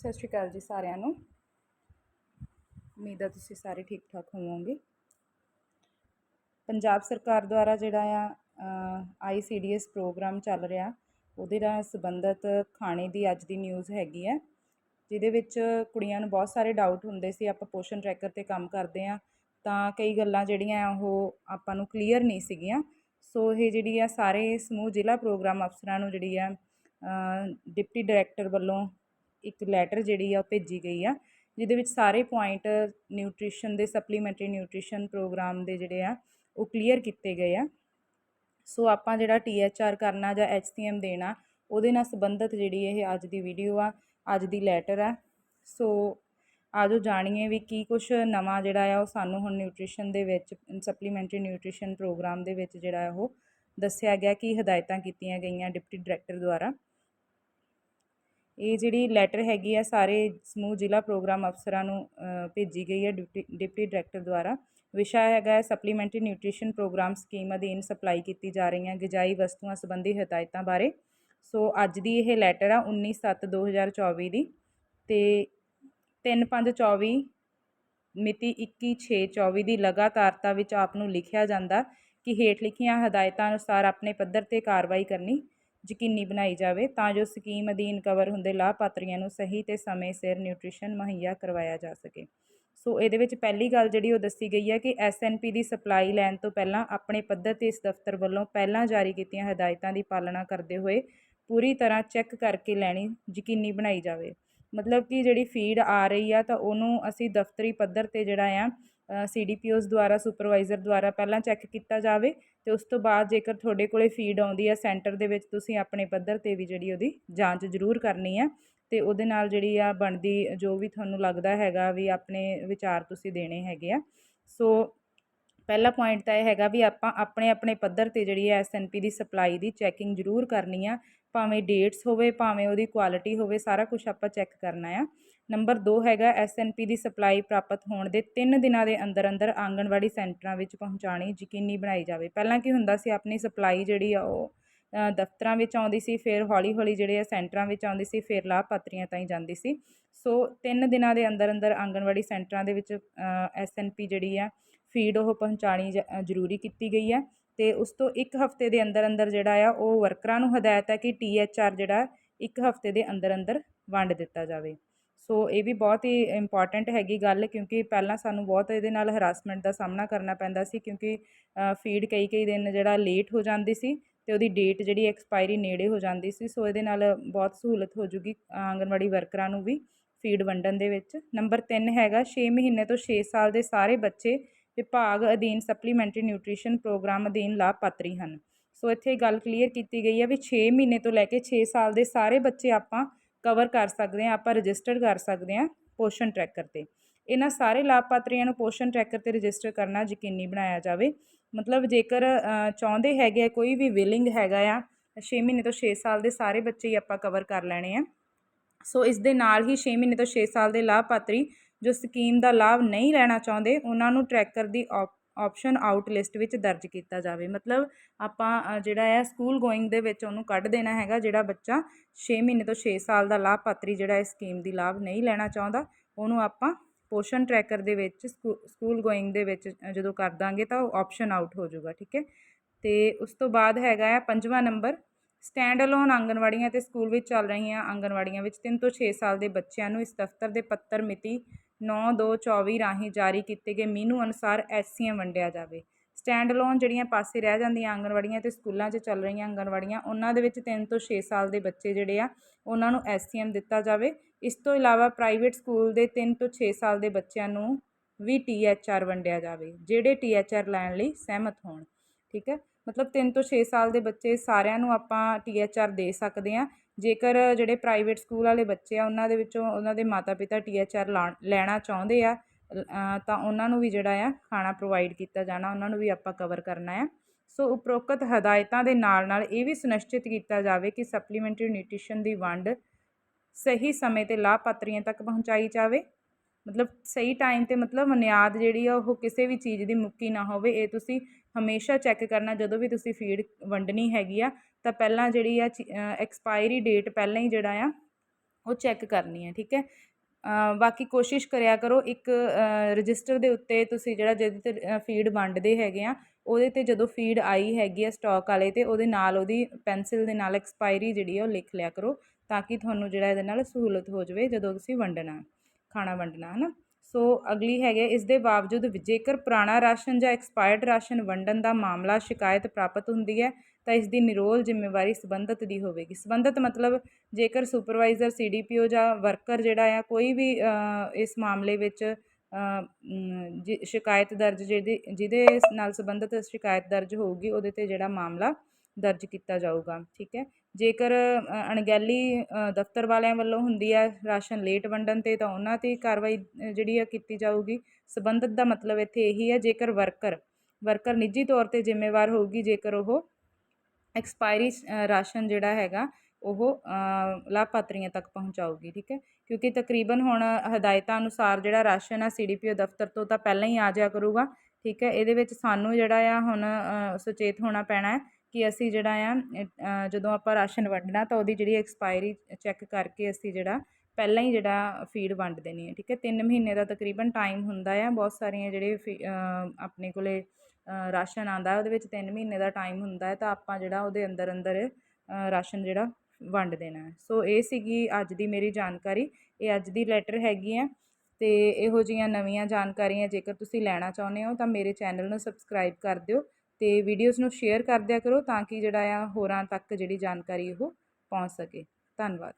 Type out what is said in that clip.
ਸਤਿ ਸ਼੍ਰੀ ਅਕਾਲ ਜੀ ਸਾਰਿਆਂ ਨੂੰ। ਉਮੀਦ ਹੈ ਤੁਸੀਂ ਸਾਰੇ ਠੀਕ ਠਾਕ ਹੋਵੋਗੇ। ਪੰਜਾਬ ਸਰਕਾਰ ਦੁਆਰਾ ਜਿਹੜਾ ਆ ਆਈਸੀਡੀਐਸ ਪ੍ਰੋਗਰਾਮ ਚੱਲ ਰਿਹਾ, ਉਹਦੇ ਨਾਲ ਸੰਬੰਧਿਤ ਖਾਣੇ ਦੀ ਅੱਜ ਦੀ ਨਿਊਜ਼ ਹੈਗੀ ਹੈ ਜਿਹਦੇ ਵਿੱਚ ਕੁੜੀਆਂ ਨੂੰ ਬਹੁਤ ਸਾਰੇ ਡਾਊਟ ਹੁੰਦੇ ਸੀ, ਆਪਾਂ ਪੋਸ਼ਨ ਟਰੈਕਰ ਤੇ ਕੰਮ ਕਰਦੇ ਆ, ਤਾਂ ਕਈ ਗੱਲਾਂ ਜਿਹੜੀਆਂ ਉਹ ਆਪਾਂ ਨੂੰ ਕਲੀਅਰ ਨਹੀਂ ਸੀਗੀਆਂ। ਸੋ ਇਹ ਜਿਹੜੀ ਆ, ਸਾਰੇ ਸਮੂਹ ਜ਼ਿਲ੍ਹਾ ਪ੍ਰੋਗਰਾਮ ਅਫਸਰਾਂ ਨੂੰ ਜਿਹੜੀ ਆ ਡਿਪਟੀ ਡਾਇਰੈਕਟਰ ਵੱਲੋਂ ਇੱਕ ਲੈਟਰ ਜਿਹੜੀ ਆ ਉਹ ਭੇਜੀ ਗਈ ਆ, ਜਿਹਦੇ ਵਿੱਚ ਸਾਰੇ ਪੁਆਇੰਟ ਨਿਊਟ੍ਰੀਸ਼ਨ ਦੇ ਸਪਲੀਮੈਂਟਰੀ ਨਿਊਟ੍ਰੀਸ਼ਨ ਪ੍ਰੋਗਰਾਮ ਦੇ ਜਿਹੜੇ ਆ, ਉਹ ਕਲੀਅਰ ਕੀਤੇ ਗਏ ਆ। ਸੋ ਆਪਾਂ ਜਿਹੜਾ ਟੀਐਚਆਰ ਕਰਨਾ ਜਾਂ ਐਚਸੀਐਮ ਦੇਣਾ, ਉਹਦੇ ਨਾਲ ਸੰਬੰਧਿਤ ਜਿਹੜੀ ਇਹ ਅੱਜ ਦੀ ਵੀਡੀਓ ਆ, ਅੱਜ ਦੀ ਲੈਟਰ ਆ। ਸੋ ਆਜੋ ਜਾਣੀਏ ਵੀ ਕੀ ਕੁਝ ਨਵਾਂ ਜਿਹੜਾ ਆ ਉਹ ਸਾਨੂੰ ਹੁਣ ਨਿਊਟ੍ਰੀਸ਼ਨ ਦੇ ਵਿੱਚ ਸਪਲੀਮੈਂਟਰੀ ਨਿਊਟ੍ਰੀਸ਼ਨ ਪ੍ਰੋਗਰਾਮ ਦੇ ਵਿੱਚ ਜਿਹੜਾ ਉਹ ਦੱਸਿਆ ਗਿਆ, ਕਿ ਹਦਾਇਤਾਂ ਕੀਤੀਆਂ ਗਈਆਂ ਡਿਪਟੀ ਡਾਇਰੈਕਟਰ ਦੁਆਰਾ। ਇਹ ਜਿਹੜੀ ਲੈਟਰ ਹੈਗੀ ਆ, ਸਾਰੇ ਸਮੂਹ ਜ਼ਿਲ੍ਹਾ ਪ੍ਰੋਗਰਾਮ ਅਫਸਰਾਂ ਨੂੰ ਭੇਜੀ ਗਈ ਹੈ ਡਿਪਟੀ ਡਿਪਟੀ ਡਾਇਰੈਕਟਰ ਦੁਆਰਾ। ਵਿਸ਼ਾ ਹੈਗਾ ਹੈ ਸਪਲੀਮੈਂਟਰੀ ਨਿਊਟ੍ਰੀਸ਼ਨ ਪ੍ਰੋਗਰਾਮ ਸਕੀਮ ਅਧੀਨ ਸਪਲਾਈ ਕੀਤੀ ਜਾ ਰਹੀਆਂ ਗਿਜਾਈ ਵਸਤੂਆਂ ਸੰਬੰਧੀ ਹਦਾਇਤਾਂ ਬਾਰੇ। ਸੋ ਅੱਜ ਦੀ ਇਹ ਲੈਟਰ ਆ 19/7/2024 ਦੀ ਤੇ 3/5/24 ਮਿਤੀ 21/6/24 ਦੀ ਲਗਾਤਾਰਤਾ ਵਿੱਚ ਆਪ ਨੂੰ ਲਿਖਿਆ ਜਾਂਦਾ ਕਿ ਹੇਠ ਲਿਖੀਆਂ ਹਦਾਇਤਾਂ ਅਨੁਸਾਰ ਆਪਣੇ ਪੱਧਰ ਤੇ ਕਾਰਵਾਈ ਕਰਨੀ ਯਕੀਨੀ ਬਣਾਈ ਜਾਵੇ, ਤਾਂ ਜੋ ਸਕੀਮ ਅਧੀਨ ਕਵਰ ਹੁੰਦੇ ਲਾਭਪਾਤਰੀਆਂ ਨੂੰ ਸਹੀ ਤੇ ਸਮੇਂ ਸਿਰ ਨਿਊਟ੍ਰੀਸ਼ਨ ਮੁਹੱਈਆ ਕਰਵਾਇਆ ਜਾ ਸਕੇ। ਸੋ ਇਹਦੇ ਵਿੱਚ ਪਹਿਲੀ ਗੱਲ ਜਿਹੜੀ ਉਹ ਦੱਸੀ ਗਈ ਹੈ ਕਿ ਐਸਐਨਪੀ ਦੀ ਸਪਲਾਈ ਲੈਣ ਤੋਂ ਪਹਿਲਾਂ ਆਪਣੇ ਪੱਧਰ ਤੇ ਇਸ ਦਫ਼ਤਰ ਵੱਲੋਂ ਪਹਿਲਾਂ ਜਾਰੀ ਕੀਤੀਆਂ ਹਦਾਇਤਾਂ ਦੀ ਪਾਲਣਾ ਕਰਦੇ ਹੋਏ ਪੂਰੀ ਤਰ੍ਹਾਂ ਚੈੱਕ ਕਰਕੇ ਲੈਣੀ ਯਕੀਨੀ ਬਣਾਈ ਜਾਵੇ। ਮਤਲਬ ਕਿ ਜਿਹੜੀ ਫੀਡ ਆ ਰਹੀ ਆ ਤਾਂ ਉਹਨੂੰ ਅਸੀਂ ਦਫ਼ਤਰੀ ਪੱਧਰ ਤੇ ਜਿਹੜਾ ਆ ਸੀਡੀਪੀਓਸ ਦੁਆਰਾ ਸੁਪਰਵਾਈਜ਼ਰ ਦੁਆਰਾ ਪਹਿਲਾਂ ਚੈੱਕ ਕੀਤਾ ਜਾਵੇ ਤੇ ਉਸ ਤੋਂ ਬਾਅਦ ਜੇਕਰ ਤੁਹਾਡੇ ਕੋਲੇ ਫੀਡ ਆਉਂਦੀ ਆ ਸੈਂਟਰ ਦੇ ਵਿੱਚ, ਤੁਸੀਂ ਆਪਣੇ ਪੱਧਰ ਤੇ ਵੀ ਜਿਹੜੀ ਉਹਦੀ ਜਾਂਚ ਜ਼ਰੂਰ ਕਰਨੀ ਆ ਤੇ ਉਹਦੇ ਨਾਲ ਜਿਹੜੀ ਆ ਬਣਦੀ, ਜੋ ਵੀ ਤੁਹਾਨੂੰ ਲੱਗਦਾ ਹੈਗਾ ਵੀ ਆਪਣੇ ਵਿਚਾਰ ਤੁਸੀਂ ਦੇਣੇ ਹੈਗੇ ਆ। ਸੋ ਪਹਿਲਾ ਪੁਆਇੰਟ ਤਾਂ ਇਹ ਹੈਗਾ ਵੀ ਆਪਾਂ ਆਪਣੇ ਆਪਣੇ ਪੱਧਰ ਤੇ ਜਿਹੜੀ ਹੈ ਐਸਐਨਪੀ ਦੀ ਸਪਲਾਈ ਦੀ ਚੈਕਿੰਗ ਜ਼ਰੂਰ ਕਰਨੀ ਆ, ਭਾਵੇਂ ਡੇਟਸ ਹੋਵੇ, ਭਾਵੇਂ ਉਹਦੀ ਕੁਆਲਿਟੀ ਹੋਵੇ, ਸਾਰਾ ਕੁਝ ਆਪਾਂ ਚੈੱਕ ਕਰਨਾ ਆ। ਨੰਬਰ 2 ਹੈਗਾ ਐਸਐਨਪੀ ਦੀ ਸਪਲਾਈ ਪ੍ਰਾਪਤ ਹੋਣ ਦੇ 3 ਦਿਨਾਂ ਦੇ ਅੰਦਰ ਅੰਦਰ ਆਂਗਣਵਾੜੀ ਸੈਂਟਰਾਂ ਵਿੱਚ ਪਹੁੰਚਾਣੀ ਯਕੀਨੀ ਬਣਾਈ ਜਾਵੇ। ਪਹਿਲਾਂ ਕੀ ਹੁੰਦਾ ਸੀ, ਆਪਣੀ ਸਪਲਾਈ ਜਿਹੜੀ ਆ ਉਹ ਦਫ਼ਤਰਾਂ ਵਿੱਚ ਆਉਂਦੀ ਸੀ, ਫਿਰ ਹੌਲੀ ਹੌਲੀ ਜਿਹੜੇ ਆ ਸੈਂਟਰਾਂ ਵਿੱਚ ਆਉਂਦੀ ਸੀ, ਫਿਰ ਲਾਭਪਾਤਰੀਆਂ ਤਾਈਂ ਜਾਂਦੀ ਸੀ। ਸੋ 3 ਦਿਨਾਂ ਦੇ ਅੰਦਰ ਅੰਦਰ ਆਂਗਣਵਾੜੀ ਸੈਂਟਰਾਂ ਦੇ ਵਿੱਚ ਐਸਐਨਪੀ ਜਿਹੜੀ ਆ ਫੀਡ ਉਹ ਪਹੁੰਚਾਣੀ ਜ਼ਰੂਰੀ ਕੀਤੀ ਗਈ ਹੈ ਤੇ ਉਸ ਤੋਂ ਇੱਕ ਹਫ਼ਤੇ ਦੇ ਅੰਦਰ ਅੰਦਰ ਜਿਹੜਾ ਆ, ਉਹ ਵਰਕਰਾਂ ਨੂੰ ਹਦਾਇਤ ਹੈ ਕਿ ਟੀਐਚਆਰ ਜਿਹੜਾ, ਇੱਕ ਹਫ਼ਤੇ ਦੇ ਅੰਦਰ ਅੰਦਰ ਵੰਡ ਦਿੱਤਾ ਜਾਵੇ। ਸੋ ਇਹ ਵੀ ਬਹੁਤ ਹੀ ਇੰਪੋਰਟੈਂਟ ਹੈਗੀ ਗੱਲ ਕਿਉਂਕਿ ਪਹਿਲਾਂ ਸਾਨੂੰ ਬਹੁਤ ਇਹਦੇ ਨਾਲ ਹਰਾਸਮੈਂਟ ਦਾ ਸਾਹਮਣਾ ਕਰਨਾ ਪੈਂਦਾ ਸੀ ਕਿਉਂਕਿ ਫੀਡ ਕਈ ਕਈ ਦਿਨ ਜਿਹੜਾ ਲੇਟ ਹੋ ਜਾਂਦੀ ਸੀ ਤੇ ਉਹਦੀ ਡੇਟ ਜਿਹੜੀ ਐਕਸਪਾਇਰੀ ਨੇੜੇ ਹੋ ਜਾਂਦੀ ਸੀ, ਸੋ ਇਹਦੇ ਨਾਲ ਬਹੁਤ ਸਹੂਲਤ ਹੋ ਜੂਗੀ ਆਂਗਨਵਾੜੀ ਵਰਕਰਾਂ ਨੂੰ ਵੀ ਫੀਡ ਵੰਡਣ ਦੇ ਵਿੱਚ। ਨੰਬਰ 3 ਹੈਗਾ 6 ਮਹੀਨੇ ਤੋਂ 6 ਸਾਲ ਦੇ ਸਾਰੇ ਬੱਚੇ ਵਿਭਾਗ ਅਧੀਨ ਸਪਲੀਮੈਂਟਰੀ ਨਿਊਟ੍ਰੀਸ਼ਨ ਪ੍ਰੋਗਰਾਮ ਅਧੀਨ ਲਾਭਪਾਤਰੀ ਹਨ। ਸੋ ਇੱਥੇ ਗੱਲ ਕਲੀਅਰ ਕੀਤੀ ਗਈ ਹੈ ਵੀ 6 ਮਹੀਨੇ ਤੋਂ ਲੈ ਕੇ 6 ਸਾਲ ਦੇ ਸਾਰੇ ਬੱਚੇ ਆਪਾਂ ਕਵਰ ਕਰ ਸਕਦੇ ਹਾਂ, ਆਪਾਂ ਰਜਿਸਟਰ ਕਰ ਸਕਦੇ ਹਾਂ ਪੋਸ਼ਨ ਟਰੈਕਰ ਤੇ। ਇਹਨਾਂ ਸਾਰੇ ਲਾਭਪਾਤਰੀਆਂ ਨੂੰ ਪੋਸ਼ਨ ਟਰੈਕਰ ਤੇ ਰਜਿਸਟਰ ਕਰਨਾ ਯਕੀਨੀ ਬਣਾਇਆ ਜਾਵੇ। ਮਤਲਬ ਜੇਕਰ ਚਾਹੁੰਦੇ ਹੈਗੇ ਕੋਈ ਵੀ ਵਿਲਿੰਗ ਹੈਗਾ ਆ 6 ਮਹੀਨੇ ਤੋਂ 6 ਸਾਲ ਦੇ ਸਾਰੇ ਬੱਚੇ ਹੀ ਆਪਾਂ ਕਵਰ ਕਰ ਲੈਣੇ ਆ। ਸੋ ਇਸ ਦੇ ਨਾਲ ਹੀ 6 ਮਹੀਨੇ ਤੋਂ 6 ਸਾਲ ਦੇ ਲਾਭਪਾਤਰੀ ਜੋ ਸਕੀਮ ਦਾ ਲਾਭ ਨਹੀਂ ਲੈਣਾ ਚਾਹੁੰਦੇ, ਉਹਨਾਂ ਨੂੰ ਟਰੈਕਰ ਦੀ ਆਪਸ਼ਨ ਆਊਟ ਲਿਸਟ ਵਿੱਚ ਦਰਜ ਕੀਤਾ ਜਾਵੇ। ਮਤਲਬ ਆਪਾਂ ਜਿਹੜਾ ਹੈ ਸਕੂਲ ਗੋਇੰਗ ਦੇ ਵਿੱਚ ਉਹਨੂੰ ਕੱਢ ਦੇਣਾ ਹੈਗਾ, ਜਿਹੜਾ ਬੱਚਾ 6 ਮਹੀਨੇ ਤੋਂ 6 ਸਾਲ ਦਾ ਲਾਭਪਾਤਰੀ ਜਿਹੜਾ ਇਸ ਸਕੀਮ ਦੀ ਲਾਭ ਨਹੀਂ ਲੈਣਾ ਚਾਹੁੰਦਾ, ਉਹਨੂੰ ਆਪਾਂ ਪੋਸ਼ਨ ਟਰੈਕਰ ਦੇ ਵਿੱਚ ਸਕੂਲ ਗੋਇੰਗ ਦੇ ਵਿੱਚ ਜਦੋਂ ਕਰ ਦਾਂਗੇ ਤਾਂ ਉਹ ਆਪਸ਼ਨ ਆਊਟ ਹੋ ਜਾਊਗਾ, ਠੀਕ ਹੈ? ਤੇ ਉਸ ਤੋਂ ਬਾਅਦ ਹੈਗਾ ਆ ਪੰਜਵਾਂ ਨੰਬਰ ਸਟੈਂਡ ਅਲੋਨ ਆਂਗਨਵਾੜੀਆਂ ਤੇ ਸਕੂਲ ਵਿੱਚ ਚੱਲ ਰਹੀਆਂ ਆਂਗਨਵਾੜੀਆਂ ਵਿੱਚ 3 ਤੋਂ 6 ਸਾਲ ਦੇ ਬੱਚਿਆਂ ਨੂੰ ਇਸ ਦਫ਼ਤਰ ਦੇ ਪੱਤਰ ਮਿਤੀ 9/2/24 ਰਾਹੀਂ ਜਾਰੀ ਕੀਤੇ ਗਏ ਮੀਨੂ ਅਨੁਸਾਰ ਐਸਸੀਐਮ ਵੰਡਿਆ ਜਾਵੇ। ਸਟੈਂਡ ਅਲੋਨ ਜਿਹੜੀਆਂ ਪਾਸੇ ਰਹਿ ਜਾਂਦੀਆਂ ਆਂਗਣਵਾੜੀਆਂ ਤੇ ਸਕੂਲਾਂ 'ਚ ਚੱਲ ਰਹੀਆਂ ਆਂਗਣਵਾੜੀਆਂ, ਉਹਨਾਂ ਦੇ ਵਿੱਚ 3 ਤੋਂ 6 ਸਾਲ ਦੇ ਬੱਚੇ ਜਿਹੜੇ ਆ, ਉਹਨਾਂ ਨੂੰ ਐਸਸੀਐਮ ਦਿੱਤਾ ਜਾਵੇ। ਇਸ ਤੋਂ ਇਲਾਵਾ ਪ੍ਰਾਈਵੇਟ ਸਕੂਲ ਦੇ 3 ਤੋਂ 6 ਸਾਲ ਦੇ ਬੱਚਿਆਂ ਨੂੰ ਵੀ ਟੀਐਚਆਰ ਵੰਡਿਆ ਜਾਵੇ, ਜਿਹੜੇ ਟੀਐਚਆਰ ਲੈਣ ਲਈ ਸਹਿਮਤ ਹੋਣ। ਠੀਕ ਹੈ? ਮਤਲਬ 3 ਤੋਂ 6 ਸਾਲ ਦੇ ਬੱਚੇ ਸਾਰਿਆਂ ਨੂੰ ਆਪਾਂ ਟੀਐਚਆਰ ਦੇ ਸਕਦੇ ਆ ਜੇਕਰ ਜਿਹੜੇ ਪ੍ਰਾਈਵੇਟ ਸਕੂਲ ਵਾਲੇ ਬੱਚੇ ਆ, ਉਹਨਾਂ ਦੇ ਵਿੱਚੋਂ ਉਹਨਾਂ ਦੇ ਮਾਤਾ-ਪਿਤਾ ਟੀ ਐੱਚ ਆਰ ਲਾ ਲੈਣਾ ਚਾਹੁੰਦੇ ਆ ਤਾਂ ਉਹਨਾਂ ਨੂੰ ਵੀ ਜਿਹੜਾ ਆ ਖਾਣਾ ਪ੍ਰੋਵਾਈਡ ਕੀਤਾ ਜਾਣਾ, ਉਹਨਾਂ ਨੂੰ ਵੀ ਆਪਾਂ ਕਵਰ ਕਰਨਾ ਆ। ਸੋ ਉਪਰੋਕਤ ਹਦਾਇਤਾਂ ਦੇ ਨਾਲ ਨਾਲ ਇਹ ਵੀ ਸੁਨਿਸ਼ਚਿਤ ਕੀਤਾ ਜਾਵੇ ਕਿ ਸਪਲੀਮੈਂਟਰੀ ਨਿਊਟ੍ਰੀਸ਼ਨ ਦੀ ਵੰਡ ਸਹੀ ਸਮੇਂ ਤੇ ਲਾਭਪਾਤਰੀਆਂ ਤੱਕ ਪਹੁੰਚਾਈ ਜਾਵੇ। ਮਤਲਬ ਸਹੀ ਟਾਈਮ ਤੇ ਮਤਲਬ ਮਨਿਆਦ ਜਿਹੜੀ ਆ, ਉਹ ਕਿਸੇ ਵੀ ਚੀਜ਼ ਦੀ ਮੁੱਕੀ ਨਾ ਹੋਵੇ, ਇਹ ਤੁਸੀਂ ਹਮੇਸ਼ਾ ਚੈੱਕ ਕਰਨਾ ਜਦੋਂ ਵੀ ਤੁਸੀਂ ਫੀਡ ਵੰਡਣੀ ਹੈਗੀ ਆ ਤਾਂ ਪਹਿਲਾਂ ਜਿਹੜੀ ਆ ਐਕਸਪਾਇਰੀ ਡੇਟ ਪਹਿਲਾਂ ਹੀ ਜਿਹੜਾ ਆ, ਉਹ ਚੈੱਕ ਕਰਨੀ ਹੈ ਠੀਕ ਹੈ? ਬਾਕੀ ਕੋਸ਼ਿਸ਼ ਕਰਿਆ ਕਰੋ, ਇੱਕ ਰਜਿਸਟਰ ਦੇ ਉੱਤੇ ਤੁਸੀਂ ਜਿਹੜਾ ਜਿਹਦੇ ਤੇ ਫੀਡ ਵੰਡਦੇ ਹੈਗੇ ਆ, ਉਹਦੇ ਤੇ ਜਦੋਂ ਫੀਡ ਆਈ ਹੈਗੀ ਆ ਸਟਾਕ ਵਾਲੇ ਤੇ, ਉਹਦੇ ਨਾਲ ਉਹਦੀ ਪੈਨਸਿਲ ਦੇ ਨਾਲ ਐਕਸਪਾਇਰੀ ਜਿਹੜੀ ਆ ਉਹ ਲਿਖ ਲਿਆ ਕਰੋ, ਤਾਂ ਕਿ ਤੁਹਾਨੂੰ ਜਿਹੜਾ ਇਹਦੇ ਨਾਲ ਸਹੂਲਤ ਹੋ ਜਾਵੇ ਜਦੋਂ ਤੁਸੀਂ ਵੰਡਣਾ, ਖਾਣਾ ਵੰਡਣਾ, ਹਨਾ? ਸੋ ਅਗਲੀ ਹੈਗੇ ਇਸ ਦੇ ਬਾਵਜੂਦ ਜੇਕਰ ਪੁਰਾਣਾ ਰਾਸ਼ਨ ਜਾਂ ਐਕਸਪਾਇਰਡ ਰਾਸ਼ਨ ਵੰਡਣ ਦਾ ਮਾਮਲਾ ਸ਼ਿਕਾਇਤ ਪ੍ਰਾਪਤ ਹੁੰਦੀ ਹੈ ਤਾਂ ਇਸ ਦੀ ਨਿਰੋਲ ਜ਼ਿੰਮੇਵਾਰੀ ਸੰਬੰਧਤ ਦੀ ਹੋਵੇਗੀ। ਸੰਬੰਧਤ ਮਤਲਬ ਜੇਕਰ ਸੁਪਰਵਾਈਜ਼ਰ ਸੀਡੀਪੀਓ ਜਾਂ ਵਰਕਰ ਜਿਹੜਾ ਆ, ਕੋਈ ਵੀ ਇਸ ਮਾਮਲੇ ਵਿੱਚ ਜਿ- ਸ਼ਿਕਾਇਤ ਦਰਜ ਜਿਹਦੇ ਜਿਹਦੇ ਨਾਲ ਸੰਬੰਧਿਤ ਸ਼ਿਕਾਇਤ ਦਰਜ ਹੋਊਗੀ, ਉਹਦੇ ਤੇ ਜਿਹੜਾ ਮਾਮਲਾ ਦਰਜ ਕੀਤਾ ਜਾਊਗਾ, ਠੀਕ ਹੈ? ਜੇਕਰ ਅਣਗਹਿਲੀ ਦਫ਼ਤਰ ਵਾਲਿਆਂ ਵੱਲੋਂ ਹੁੰਦੀ ਹੈ ਰਾਸ਼ਨ ਲੇਟ ਵੰਡਣ ਤੇ, ਤਾਂ ਉਹਨਾਂ ਤੇ ਕਾਰਵਾਈ ਜਿਹੜੀ ਆ ਕੀਤੀ ਜਾਊਗੀ। ਸੰਬੰਧਿਤ ਦਾ ਮਤਲਬ ਇੱਥੇ ਇਹੀ ਹੈ ਜੇਕਰ ਵਰਕਰ ਵਰਕਰ ਨਿੱਜੀ ਤੌਰ ਤੇ ਜ਼ਿੰਮੇਵਾਰ ਹੋਊਗੀ, ਜੇਕਰ ਉਹ ਐਕਸਪਾਇਰੀ ਰਾਸ਼ਨ ਜਿਹੜਾ ਹੈਗਾ, ਉਹ ਲਾਭਪਾਤਰੀਆਂ ਤੱਕ ਪਹੁੰਚਾਊਗੀ, ਠੀਕ ਹੈ? ਕਿਉਂਕਿ ਤਕਰੀਬਨ ਹੁਣ ਹਦਾਇਤਾਂ ਅਨੁਸਾਰ ਜਿਹੜਾ ਰਾਸ਼ਨ ਆ, ਸੀ ਡੀ ਪੀ ਓ ਦਫ਼ਤਰ ਤੋਂ ਤਾਂ ਪਹਿਲਾਂ ਹੀ ਆ ਜਾਇਆ ਕਰੂਗਾ, ਠੀਕ ਹੈ? ਇਹਦੇ ਵਿੱਚ ਸਾਨੂੰ ਜਿਹੜਾ ਆ ਹੁਣ ਸੁਚੇਤ ਹੋਣਾ ਪੈਣਾ ਹੈ ਕਿ ਅਸੀਂ ਜਿਹੜਾ ਆ ਜਦੋਂ ਆਪਾਂ ਰਾਸ਼ਨ ਵੰਡਣਾ ਤਾਂ ਉਹਦੀ ਜਿਹੜੀ ਐਕਸਪਾਇਰੀ ਚੈੱਕ ਕਰਕੇ ਅਸੀਂ ਜਿਹੜਾ ਪਹਿਲਾਂ ਹੀ ਜਿਹੜਾ ਫੀਡ ਵੰਡ ਦੇਣੀ ਹੈ, ਠੀਕ ਹੈ? 3 ਮਹੀਨੇ ਦਾ ਤਕਰੀਬਨ ਟਾਈਮ ਹੁੰਦਾ ਆ, ਬਹੁਤ ਸਾਰੀਆਂ ਜਿਹੜੇ ਫੀ- ਆਪਣੇ ਕੋਲੇ ਰਾਸ਼ਨ ਆਉਂਦਾ ਉਹਦੇ ਵਿੱਚ ਤਿੰਨ ਮਹੀਨੇ ਦਾ ਟਾਈਮ ਹੁੰਦਾ ਤਾਂ ਆਪਾਂ ਜਿਹੜਾ ਉਹਦੇ ਅੰਦਰ ਅੰਦਰ ਰਾਸ਼ਨ ਜਿਹੜਾ ਵੰਡ ਦੇਣਾ ਸੋ ਇਹ ਸੀਗੀ ਅੱਜ ਦੀ ਮੇਰੀ ਜਾਣਕਾਰੀ। ਇਹ ਅੱਜ ਦੀ ਲੈਟਰ ਹੈਗੀ ਆ ਤੇ ਇਹੋ ਜੀਆਂ ਨਵੀਆਂ ਜਾਣਕਾਰੀਆਂ ਜੇਕਰ ਤੁਸੀਂ ਲੈਣਾ ਚਾਹੁੰਦੇ ਹੋ, ਤਾਂ ਮੇਰੇ ਚੈਨਲ ਨੂੰ ਸਬਸਕ੍ਰਾਈਬ ਕਰ ਦਿਓ ਤੇ ਵੀਡੀਓਜ਼ ਨੂੰ ਸ਼ੇਅਰ ਕਰ ਦਿਆ ਕਰੋ ਤਾਂ ਕਿ ਜਿਹੜਾ ਆ ਹੋਰਾਂ ਤੱਕ ਜਿਹੜੀ ਜਾਣਕਾਰੀ ਉਹ ਪਹੁੰਚ ਸਕੇ। ਧੰਨਵਾਦ।